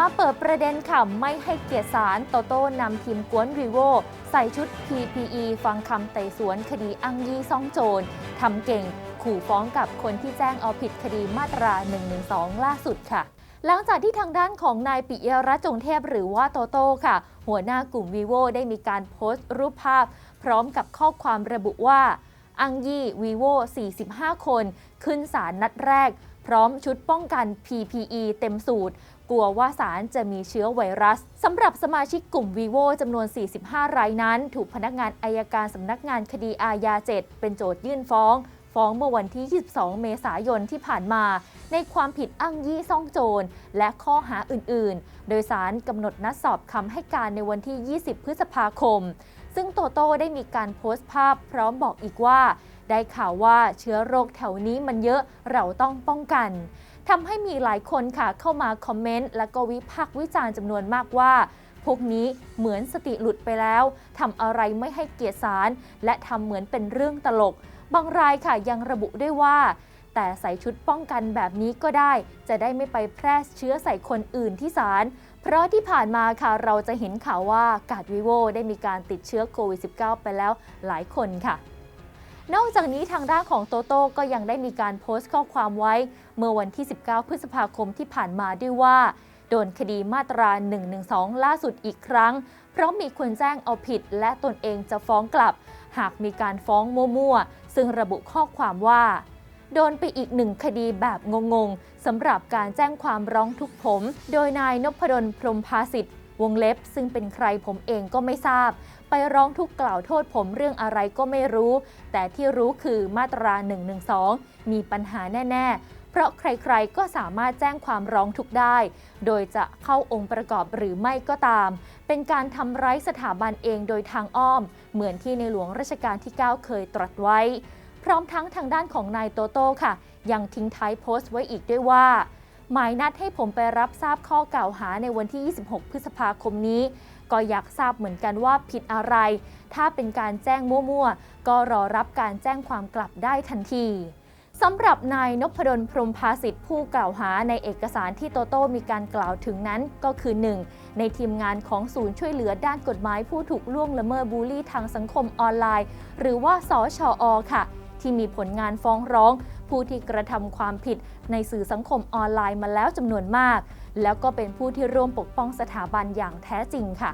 มาเปิดประเด็นค่ะไม่ให้เกียรติศาลโตโต้นำทีมกวนวีโวใส่ชุด PPE ฟังคำไต่สวนคดีอังยี่ซ่องโจรทำเก่งขู่ฟ้องกับคนที่แจ้งเอาผิดคดีมาตรา 112 ล่าสุดค่ะ หลังจากที่ทางด้านของนายปิยรัตน์จงเทพหรือว่าโตโต้ค่ะ หัวหน้ากลุ่มวีโวได้มีการโพสต์รูปภาพ พร้อมกับข้อความระบุว่า อังยี่วีโว45 คน ขึ้นศาลนัดแรก พร้อมชุดป้องกัน PPE เต็มสูตร กลัวว่าสารจะมีเชื้อไวรัสสำหรับสมาชิกกลุ่ม vivo จำนวน 45 รายนั้น ถูกพนักงานอายการสำนักงานคดีอาญา 7 เป็นโจทยื่นฟ้องฟ้องเมื่อวันที่ 22 เมษายนที่ผ่านมา ในความผิดอ้างยี่ซ่องโจร และข้อหาอื่น ๆ โดยสารกำหนดนัดสอบคำให้การในวันที่ 20 พฤษภาคม ซึ่งโตโต้ได้มีการโพสต์ภาพพร้อมบอกอีกว่า ได้ข่าวว่าเชื้อโรคแถวนี้มันเยอะเราต้องป้องกันทำให้มีหลายคนค่ะเข้ามาคอมเมนต์และก็วิพากษ์วิจารณ์จำนวนมากว่า พวกนี้เหมือนสติหลุดไปแล้วทำอะไรไม่ให้เกียรติสาร และทำเหมือนเป็นเรื่องตลก บางรายค่ะยังระบุได้วยว่า แต่ใส่ชุดป้องกันแบบนี้ก็ได้ จะได้ไม่ไปแพร่เชื้อใส่คนอื่นที่ศาล เพราะที่ผ่านมาค่ะเราจะเห็นข่าวว่ากาดวิโวได้มีการติดเชื้อโควิด -19 ไปแล้วหลายคนค่ะ นอกจากนี้ทางด้านของโตโต้ก็ยังได้มีการโพสต์ข้อความไว้ เมื่อวันที่ 19 พฤษภาคมที่ผ่านมาด้วยว่า โดนคดีมาตรา 112 ล่าสุดอีกครั้ง เพราะมีคนแจ้งเอาผิด และตนเองจะฟ้องกลับ หากมีการฟ้องมั่วๆซึ่งระบุข้อความว่า โดนไปอีกหนึ่งคดีแบบงงๆสำหรับการแจ้งความร้องทุกข์ผม โดยนายนพดลพรมภาสิทธิ์วงเล็บ ซึ่งเป็นใครผมเองก็ไม่ทราบ ไปร้องทุกข์กล่าวโทษผมเรื่องอะไรก็ไม่รู้ แต่ที่รู้คือมาตรา 112 มีปัญหาแน่ ๆ เพราะใครๆก็สามารถแจ้งความร้องทุกได้ โดยจะเข้าองค์ประกอบหรือไม่ก็ตาม เป็นการทำร้ายสถาบันเองโดยทางอ้อม เหมือนที่ในหลวงรัชกาลที่ 9 เคยตรัสไว้ พร้อมทั้งทางด้านของนายโตโต้ค่ะ ยังทิ้งท้ายโพสต์ไว้อีกด้วยว่า หมายนัดให้ผมไปรับทราบข้อกล่าวหาในวันที่ 26 พฤษภาคมนี้ ก็อยากทราบเหมือนกันว่าผิดอะไร ถ้าเป็นการแจ้งมั่วๆ ก็รอรับการแจ้งความกลับได้ทันทีสำหรับนายนพดลพรมภาสิทธิ์ผู้กล่าวหาในเอกสารที่โตโต้มีการกล่าวถึงนั้นก็คือ 1. ในทีมงานของศูนย์ช่วยเหลือด้านกฎหมายผู้ถูกล่วงละเมิดบูลลี่ทางสังคมออนไลน์ หรือว่าสชอค่ะ ที่มีผลงานฟ้องร้อง ผู้ที่กระทำความผิดในสื่อสังคมออนไลน์มาแล้วจำนวนมาก แล้วก็เป็นผู้ที่ร่วมปกป้องสถาบันอย่างแท้จริงค่ะ